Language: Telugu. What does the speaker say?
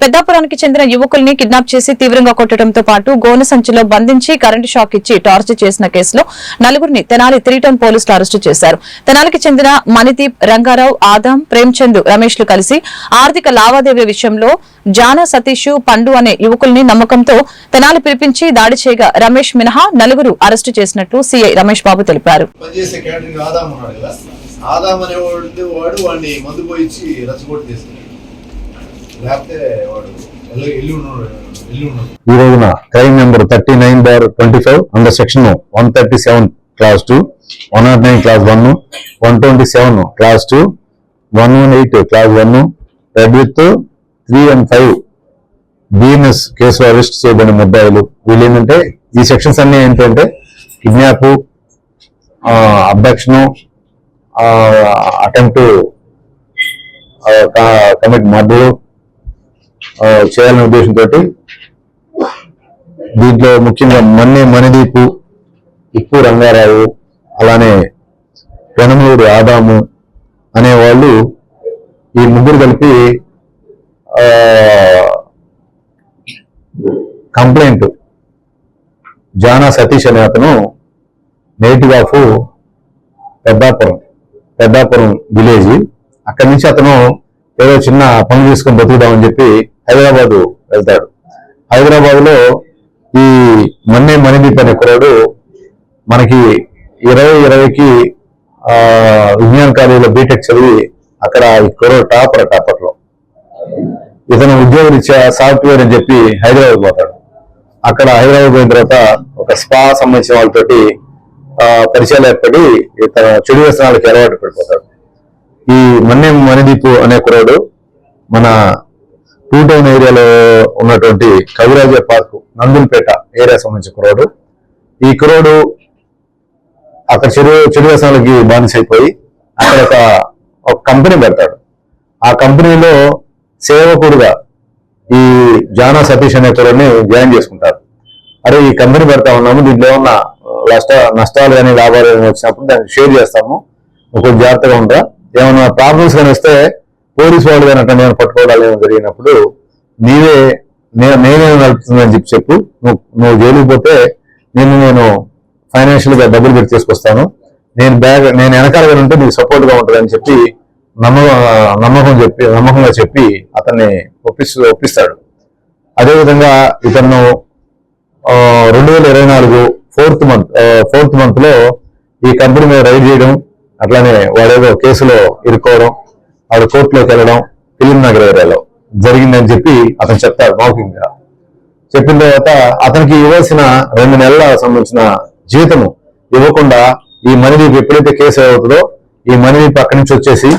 పెద్దాపురానికి చెందిన యువకుల్ని కిడ్నాప్ చేసి తీవ్రంగా కొట్టడంతో పాటు గోనె సంచిలో బంధించి కరెంటు షాక్ ఇచ్చి టార్చర్ చేసిన కేసులో నలుగురిని తెనాలి త్రీటౌన్ పోలీసులు అరెస్టు చేశారు. తెనాలికి చెందిన మణిదీప్ రంగారావు ఆదాం ప్రేమ్చంద్ రమేష్లు కలిసి ఆర్థిక లావాదేవీ విషయంలో జానా సతీష్ పండు అనే యువకుల్ని నమ్మకంతో తెనాలి పిలిపించి దాడి చేయగా రమేష్ మినహా నలుగురు అరెస్టు చేసినట్లు సీఐ రమేష్ బాబు తెలిపారు. ఆదాం ఆదాం అనేవాడు వాడు వాడిని మందు పోయించి రచ్చగొట్టి తీసుకున్నాడు ఈ రోజున crime number thirty nine bar twenty five under section one thirty seven clause two one nought nine clause one one twenty seven clause two one one eight clause one read with three and five BNS కేసులో అరెస్ట్ చేయబడిన ముద్దాయిలు వీళ్ళు ఏంటంటే ఈ సెక్షన్స్ అన్ని ఏంటంటే kidnap abduction attempt commit murder చేయాలనే ఉద్దేశంతో దీంట్లో ముఖ్యంగా మన్నే మణిదీపు ఉప్పు రంగారావు అలానే పెనమూరు ఆదాము అనేవాళ్ళు ఈ ముగ్గురు కలిపి కంప్లైంట్ జానా సతీష్ అనే అతను native of Peddapuram Peddapuram village. అక్కడి నుంచి అతను ఏదో చిన్న పని తీసుకొని బతుకుదామని చెప్పి హైదరాబాద్ వెళ్తాడు. హైదరాబాద్లో ఈ మన్నే మణిదీప్ అనే కురాడు మనకి ఇరవై ఇరవైకి ఆ, విజ్ఞాన కాలేజీలో బీటెక్ చదివి అక్కడ ఈ టాపర్ టాపర్లో. ఇతను ఉద్యోగరీత్యా సాఫ్ట్వేర్ అని చెప్పి హైదరాబాద్ పోతాడు. అక్కడ హైదరాబాద్ పోయిన తర్వాత ఒక స్పా సంబంధించిన వాళ్ళతోటి ఆ, పరిచయాలు ఏర్పడి తన చెడు వ్యసనాలకు అలవాటు పడిపోతాడు. ఈ మన్నే మణిదీపు అనే కురాడు మన టూ టౌన్ ఏరియాలో ఉన్నటువంటి కవిరాజ పార్క్ నందులపేట ఏరియా సంబంధించిన కురాడు ఈ కురాడు అక్కడ చెడు చెడు వ్యసనాలకి బానిస అయిపోయి అక్కడ ఒక ఒక కంపెనీ పెడతాడు. ఆ కంపెనీలో సేవకుడుగా ఈ జానా సతీష్ అనే కురాడిని జాయిన్ చేసుకుంటారు అరే ఈ కంపెనీ పెడతా ఉన్నాము దీంట్లో ఏమన్నా నష్ట నష్టాలు కానీ లాభాలు కానీ వచ్చినప్పుడు దాన్ని షేర్ చేస్తాము. కొంచెం జాగ్రత్తగా ఉంటా ఏమైనా ప్రాబ్లమ్స్ కానీ వస్తే పోలీస్ వాళ్ళు కానీ అట్లా నేను పట్టుకోవడాలు ఏమైనా జరిగినప్పుడు నీవే నే- నేనే నడుపుతుందని చెప్పి చెప్పు. నువ్వు నువ్వు జైలుకి పోతే నేను నేను ఫైనాన్షియల్గా డబ్బులు పెట్టి తీసుకొస్తాను. నేను బ్యాగ్ నేను వెనకాలగా ఉంటే నీకు సపోర్ట్గా ఉంటుందని చెప్పి నమ్మ నమ్మకం చెప్పి నమ్మకంగా చెప్పి అతన్ని ఒప్పిస్తూ ఒప్పిస్తాడు. అదేవిధంగా ఇతను రెండు వేల ఇరవై నాలుగు ఫోర్త్ మంత్ ఫోర్త్ మంత్లో ఈ కంపెనీ మీద రైడ్ చేయడం అట్లానే వాడేదో కేసులో ఇరుక్కోవడం వాడు కోర్టులోకి వెళ్ళడం ఫిలిం నగర్ ఏరియాలో జరిగిందని చెప్పి అతను చెప్తాడు మౌఖికంగా. చెప్పిన తర్వాత అతనికి ఇవ్వాల్సిన రెండు నెలల సంబంధించిన జీతము ఇవ్వకుండా ఈ మనీ ఎప్పుడైతే కేసు అవుతుందో ఈ మనీ అక్కడి నుంచి వచ్చేసి